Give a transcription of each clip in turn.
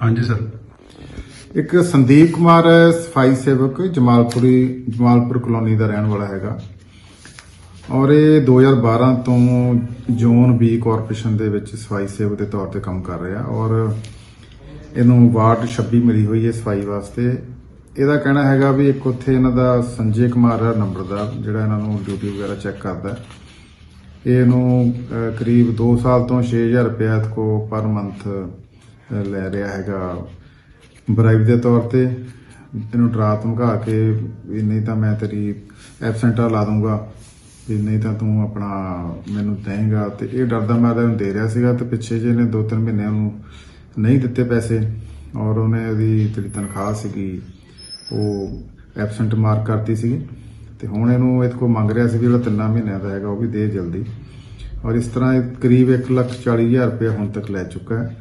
ਹਾਂਜੀ ਸਰ। ਇੱਕ ਸੰਦੀਪ ਕੁਮਾਰ ਹੈ, ਸਫ਼ਾਈ ਸੇਵਕ ਜਮਾਲਪੁਰੀ ਜਮਾਲਪੁਰ ਕਲੋਨੀ ਦਾ ਰਹਿਣ ਵਾਲਾ ਹੈਗਾ। ਔਰ ਇਹ 2012 ਤੋਂ ਜ਼ੋਨ ਬੀ ਕਾਰਪੋਰੇਸ਼ਨ ਦੇ ਵਿੱਚ ਸਫ਼ਾਈ ਸੇਵਕ ਦੇ ਤੌਰ ਤੇ ਕੰਮ ਕਰ ਰਿਹਾ ਔਰ ਇਹਨੂੰ ਵਾਰਡ 26 ਮਿਲੀ ਹੋਈ ਹੈ ਸਫ਼ਾਈ ਵਾਸਤੇ। ਇਹਦਾ ਕਹਿਣਾ ਹੈਗਾ ਵੀ ਇੱਕ ਉੱਥੇ ਇਹਨਾਂ ਦਾ ਸੰਜੇ ਕੁਮਾਰ ਹੈ ਨੰਬਰਦਾਰ ਜਿਹੜਾ ਇਹਨਾਂ ਨੂੰ ਡਿਊਟੀ ਵਗੈਰਾ ਚੈੱਕ ਕਰਦਾ। ਇਹਨੂੰ ਕਰੀਬ 2 ਸਾਲ ਤੋਂ 6000 ਰੁਪਏ ਕੋ ਪਰ ਮੰਥ ਲੈ ਰਿਹਾ ਹੈਗਾ ਬਰਾਈਬ ਦੇ ਤੌਰ ਤੇ। ਇਹਨੂੰ ਡਰਾ ਧਮਕਾ ਕੇ ਵੀ ਨਹੀਂ ਤਾਂ ਮੈਂ ਤੇਰੀ ਐਬਸੈਂਟਾ ਲਾ ਦੂੰਗਾ ਵੀ ਨਹੀਂ ਤਾਂ ਤੂੰ ਆਪਣਾ ਮੈਨੂੰ ਦੇਂਗਾ। ਤੇ ਇਹ ਡਰਦਾ ਮੈਂ ਇਹਨੂੰ ਦੇ ਰਿਹਾ ਸੀਗਾ ਤੇ ਪਿੱਛੇ ਜੇ ਨੇ 2-3 ਮਹੀਨੇ ਉਹਨੂੰ ਨਹੀਂ ਦਿੱਤੇ ਪੈਸੇ। ਔਰ ਉਹਨੇ ਉਹਦੀ ਜਿਹੜੀ ਤਨਖਾਹ ਸੀਗੀ ਉਹ ਐਬਸੈਂਟ ਮਾਰਕ ਕਰਤੀ ਸੀਗੀ। ਤੇ ਹੁਣ ਇਹਨੂੰ ਇਹਦੇ ਕੋਲ ਮੰਗ ਰਿਹਾ ਸੀ ਵੀ ਜਿਹੜਾ ਤਿੰਨਾਂ ਮਹੀਨਿਆਂ ਦਾ ਹੈਗਾ ਉਹ ਵੀ ਦੇ ਜਲਦੀ। ਔਰ ਇਸ ਤਰ੍ਹਾਂ ਇਹ ਕਰੀਬ 1,40,000 ਰੁਪਏ ਹੁਣ ਤੱਕ ਲੈ ਚੁੱਕਾ ਹੈ।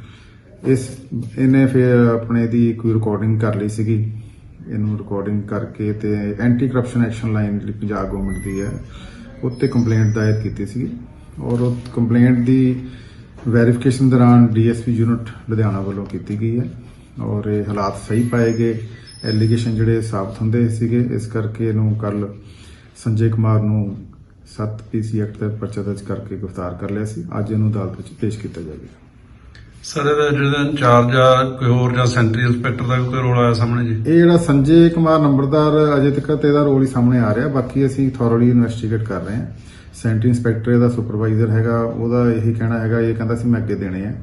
ਇਸ, ਇਹਨੇ ਫਿਰ ਆਪਣੇ ਦੀ ਕੋਈ ਰਿਕਾਰਡਿੰਗ ਕਰ ਲਈ ਸੀਗੀ। ਇਹਨੂੰ ਰਿਕਾਰਡਿੰਗ ਕਰਕੇ ਤੇ ਐਂਟੀ ਕਰਪਸ਼ਨ ਐਕਸ਼ਨ ਲਾਈਨ ਜਿਹੜੀ ਪੰਜਾਬ ਗਵਰਨਮੈਂਟ ਦੀ ਹੈ, ਉੱਤੇ ਕੰਪਲੇਂਟ ਦਾਇਰ ਕੀਤੀ ਸੀ ਔਰ ਉਹ ਕੰਪਲੇਂਟ ਦੀ ਵੈਰੀਫਿਕੇਸ਼ਨ ਦੌਰਾਨ ਡੀਐਸਪੀ ਯੂਨਿਟ ਲੁਧਿਆਣਾ ਵੱਲੋਂ ਕੀਤੀ ਗਈ ਹੈ। ਔਰ ਇਹ ਹਾਲਾਤ ਸਹੀ ਪਾਏ ਗਏ। ਐਲੀਗੇਸ਼ਨ ਜਿਹੜੇ ਸਾਬਤ ਹੁੰਦੇ ਸੀਗੇ। ਇਸ ਕਰਕੇ ਇਹਨੂੰ ਕੱਲ ਸੰਜੇ ਕੁਮਾਰ ਨੂੰ 7 ਪੀਸੀ ਐਕਟ ਦਾ ਪਰਚਾ ਦਰਜ ਕਰਕੇ ਗ੍ਰਿਫਤਾਰ ਕਰ ਲਿਆ ਸੀ। ਅੱਜ ਇਹਨੂੰ ਅਦਾਲਤ ਵਿੱਚ ਪੇਸ਼ ਕੀਤਾ ਜਾਵੇਗਾ। ਸਰ, ਇਹਦਾ ਜਿਹੜਾ ਇੰਚਾਰਜ ਆ, ਕੋਈ ਹੋਰ ਜਾਂ ਸੈਂਟਰੀ ਇੰਸਪੈਕਟਰ ਦਾ ਵੀ ਕੋਈ ਰੋਲ ਆਇਆ ਸਾਹਮਣੇ ਜੀ? ਇਹ ਜਿਹੜਾ ਸੰਜੇ ਕੁਮਾਰ ਨੰਬਰਦਾਰ, ਅਜੇ ਤੱਕ ਤੇ ਇਹਦਾ ਰੋਲ ਹੀ ਸਾਹਮਣੇ ਆ ਰਿਹਾ। ਬਾਕੀ ਅਸੀਂ ਥੋਰਲੀ ਇਨਵੈਸਟੀਗੇਟ ਕਰ ਰਹੇ ਹਾਂ। ਸੈਂਟਰੀ ਇੰਸਪੈਕਟਰ ਇਹਦਾ ਸੁਪਰਵਾਈਜ਼ਰ ਹੈਗਾ, ਉਹਦਾ ਇਹੀ ਕਹਿਣਾ ਹੈਗਾ, ਇਹ ਕਹਿੰਦਾ ਸੀ ਮੈਂ ਅੱਗੇ ਦੇਣੇ ਆ।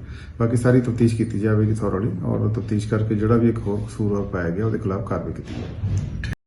ਬਾਕੀ ਸਾਰੀ ਤਫਤੀਸ਼ ਕੀਤੀ ਜਾਵੇਗੀ ਥੋਰਲੀ ਔਰ ਤਫਤੀਸ਼ ਕਰਕੇ ਜਿਹੜਾ ਵੀ ਇੱਕ ਹੋਰ ਕਸੂਰ ਪਾਇਆ ਗਿਆ, ਉਹਦੇ ਖਿਲਾਫ ਕਾਰਵਾਈ ਕੀਤੀ ਜਾਵੇਗੀ।